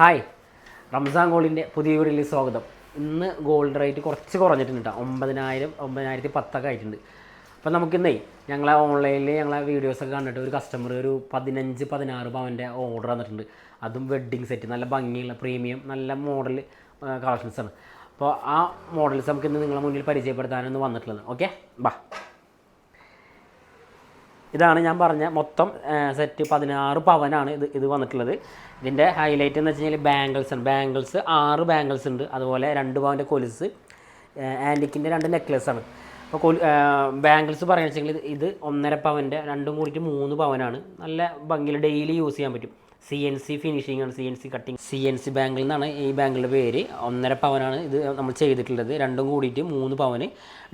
Hi. Ramzan ഗോൾഡിന്റെ പുതിയ വീഡിയോയിൽ സ്വാഗതം. ഇന്ന് ഗോൾഡ് റേറ്റ് കുറച്ച് കുറഞ്ഞിട്ടുണ്ട് കേട്ടോ ഒമ്പതിനായിരം ഒമ്പതിനായിരത്തി പത്തൊക്കെ ആയിട്ടുണ്ട്. അപ്പോൾ നമുക്കിന്നേ ഞങ്ങളെ ഓൺലൈനിൽ ഞങ്ങളെ വീഡിയോസൊക്കെ കണ്ടിട്ട് ഒരു കസ്റ്റമർ ഒരു പതിനഞ്ച് പതിനാറ് പവന്റെ ഓർഡർ തന്നിട്ടുണ്ട്. അതും വെഡ്ഡിങ് സെറ്റ് നല്ല ഭംഗിയുള്ള പ്രീമിയം നല്ല മോഡൽ കളക്ഷൻസാണ് അപ്പോൾ ആ മോഡൽസ് നമുക്ക് ഇന്ന് നിങ്ങളെ മുന്നിൽ പരിചയപ്പെടുത്താനൊന്ന് വന്നിട്ടുള്ളത്. ഓക്കെ ബാ. ഇതാണ് ഞാൻ പറഞ്ഞ മൊത്തം സെറ്റ് പതിനാറ് പവനാണ് ഇത് ഇത് വന്നിട്ടുള്ളത്. ഇതിന്റെ ഹൈലൈറ്റ് എന്ന് വെച്ച് കഴിഞ്ഞാൽ ബാംഗിൾസ് ആണ്. ബാംഗിൾസ് ആറ് ബാംഗിൾസ് ഉണ്ട്. അതുപോലെ രണ്ട് പവന്റെ കൊലുസ് ആന്റിക്കിന്റെ രണ്ട് നെക്ലസ് ആണ്. അപ്പോൾ കൊലു ബാംഗിൾസ് പറയുക വെച്ചെങ്കിൽ ഇത് ഒന്നര പവന്റെ രണ്ടും കൂടിയിട്ട് മൂന്ന് പവനാണ്. നല്ല ഭംഗിയിൽ ഡെയിലി യൂസ് ചെയ്യാൻ പറ്റും. സി എൻ സി ഫിനിഷിംഗ് ആണ് C N C cutting C N C ബാങ്കിൽ നിന്നാണ് ഈ ബാങ്കിന്റെ പേര്. ഒന്നര പവനാണ് ഇത് നമ്മൾ ചെയ്തിട്ടുള്ളത്. രണ്ടും കൂടിയിട്ട് മൂന്ന് പവന്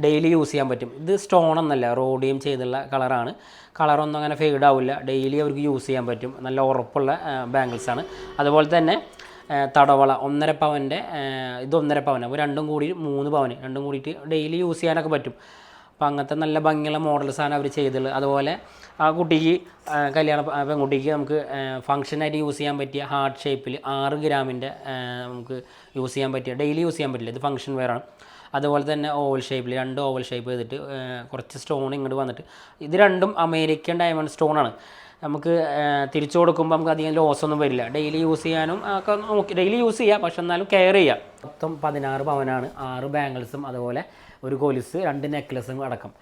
ഡെയിലി യൂസ് ചെയ്യാൻ പറ്റും. ഇത് സ്റ്റോൺ എന്നല്ല റോഡിയം ചെയ്തുള്ള കളറാണ് കളറൊന്നും അങ്ങനെ ഫെയ്ഡ് ആവില്ല. ഡെയിലി അവർക്ക് യൂസ് ചെയ്യാൻ പറ്റും. നല്ല ഉറപ്പുള്ള ബാങ്കിൾസ് ആണ്. അതുപോലെ തന്നെ തടവള ഒന്നര പവന്റെ ഇത് ഒന്നര പവൻ അപ്പോൾ രണ്ടും കൂടി മൂന്ന് പവന്. രണ്ടും കൂടിയിട്ട് ഡെയിലി യൂസ് ചെയ്യാനൊക്കെ പറ്റും. അപ്പോൾ അങ്ങനത്തെ നല്ല ഭംഗിയുള്ള മോഡൽസാണ് അവർ ചെയ്തുള്ളത് അതുപോലെ ആ കുട്ടിക്ക് കല്യാണ പെൺകുട്ടിക്ക് നമുക്ക് ഫങ്ഷനായിട്ട് യൂസ് ചെയ്യാൻ പറ്റിയ ഹാർട്ട് ഷേപ്പിൽ ആറ് ഗ്രാമിന്റെ നമുക്ക് യൂസ് ചെയ്യാൻ പറ്റിയ ഡെയിലി യൂസ് ചെയ്യാൻ പറ്റില്ല. ഇത് ഫങ്ഷൻ വെയറാണ് അതുപോലെ തന്നെ ഓവൽ ഷേപ്പിൽ രണ്ട് ഓവൽ ഷേപ്പ് ചെയ്തിട്ട് കുറച്ച് സ്റ്റോൺ ഇങ്ങോട്ട് വന്നിട്ട്. ഇത് രണ്ടും അമേരിക്കൻ ഡയമണ്ട് സ്റ്റോണാണ് നമുക്ക് തിരിച്ചു കൊടുക്കുമ്പോൾ നമുക്ക് അധികം ലോസ് ഒന്നും വരില്ല. ഡെയിലി യൂസ് ചെയ്യാനും ഒക്കെ നോക്കി ഡെയിലി യൂസ് ചെയ്യാം. പക്ഷെ എന്നാലും കെയർ ചെയ്യാം. മൊത്തം പതിനാറ് പവനാണ് ആറ് ബാംഗിൾസും അതുപോലെ ഒരു കൊലുസ് രണ്ട് നെക്ലസും അടക്കം.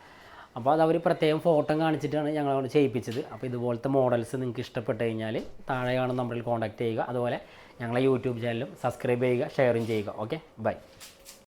അപ്പോൾ അത് അവർ പ്രത്യേകം ഫോട്ടോ കാണിച്ചിട്ടാണ് ഞങ്ങളവിടെ ചെയ്യിപ്പിച്ചത്. അപ്പോൾ ഇതുപോലത്തെ മോഡൽസ് നിങ്ങൾക്ക് ഇഷ്ടപ്പെട്ട് കഴിഞ്ഞാൽ താഴെയാണ് നമ്മളിൽ കോൺടാക്ട് ചെയ്യുക. അതുപോലെ ഞങ്ങളെ യൂട്യൂബ് ചാനലും സബ്സ്ക്രൈബ് ചെയ്യുക ഷെയറും ചെയ്യുക. Okay bye